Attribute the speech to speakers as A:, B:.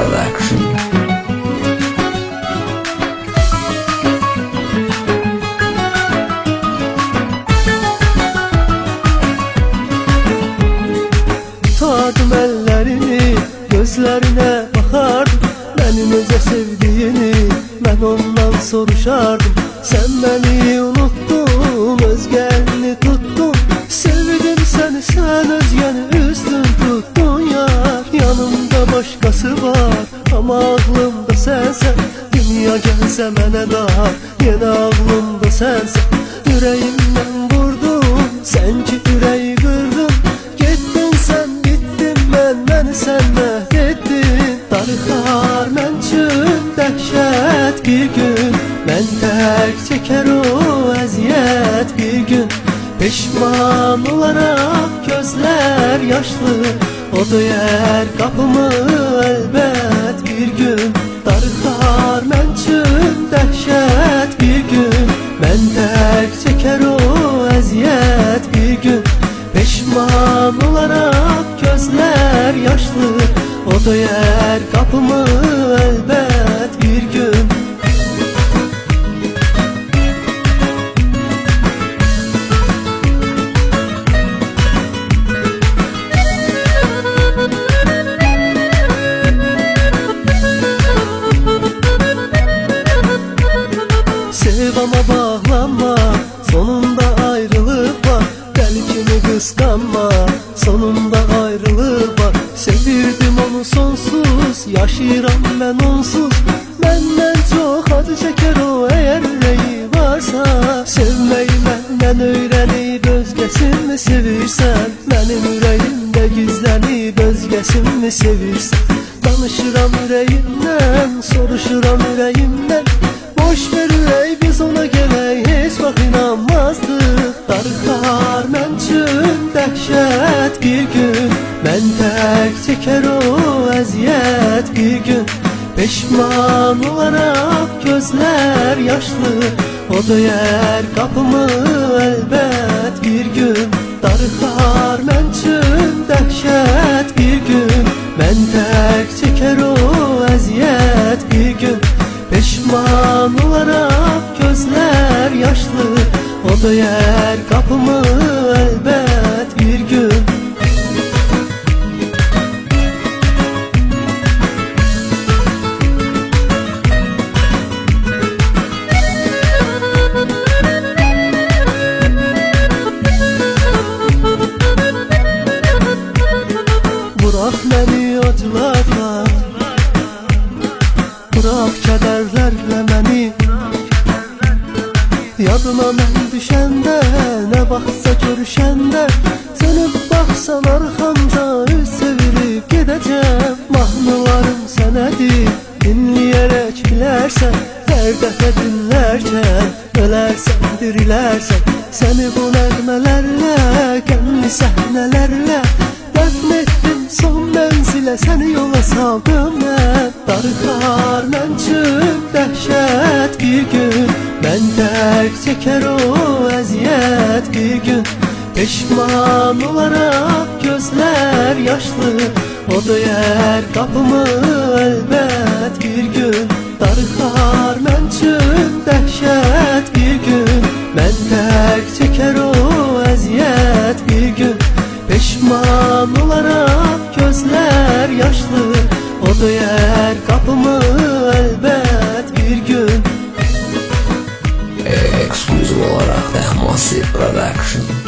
A: Production.
B: Tutardım ellerini gözlerine bakardım. Beni nece sevdiğini ben ondan soruşardım. Sen beni unuttun özgeni tuttun. Sevdim seni sen ama aklımda sensen Dünya gelse mənə dar yine aklımda sensen. Yüreğimden vurdun sen ki yüreği kırdın. Gittin sen gittin ben beni sen ettin. Darıxar mən üçün dəhşət bir gün. Mən tək çəkər o əziyyət bir gün. Peşman olaraq gözlər yaşlı O döyər qapımı əlbət bir gün Darıxar mən üçün dəhşət bir gün. Mən tək çəkər o əziyyət bir gün. Peşman olarak gözler yaşlı. O döyər kapımı elbet bir gün Yaşayıram ben onsuz. Benden çok acı çeker o eğer yüreği varsa. Sevmeyi benden öğrenip özgesin mi sevirsen? Benim yüreğimde gizlenip özgesin mi sevirsen? Danışıram yüreğimden Soruşuram yüreğimden. Boş ver ürey biz ona geley Hiç bak inanmazdık. Darıxar mən üçün dəhşət bir gün Mən tək çəkər o əziyyət bir gün. Peşman olaraq gözlər yaşlı. O döyər qapımı əlbət bir gün. Darıxar mən üçün dəhşət bir gün. Mən tək çəkər o əziyyət bir gün. Peşman olarak gözler yaşlı. O döyər kapımı elbet Bırak kederlerle beni Yadıma mən düşəndə Nə vaxtsa görüşəndə Sönüb baxsan arxamca Üz çevirib gedəcəm Mahnılarım sənədir Dinləyərək bilərsən Hər dəfə dinlərkən Ölərsən, dirilərsən Səni bu nəğmələrlə Qəmli səhnələrlə mənzilə Səni yola saldım mən Darıxar mən üçün dəhşət bir gün. Mən tək çəkər o əziyyət bir gün. Peşman olaraq gözlər yaşlı. O döyər qapımı əlbət bir gün. Darıxar mən üçün dəhşət bir gün. Mən tək duyar kapımı elbet bir gün. Exclusive olarak Dehmasi Production.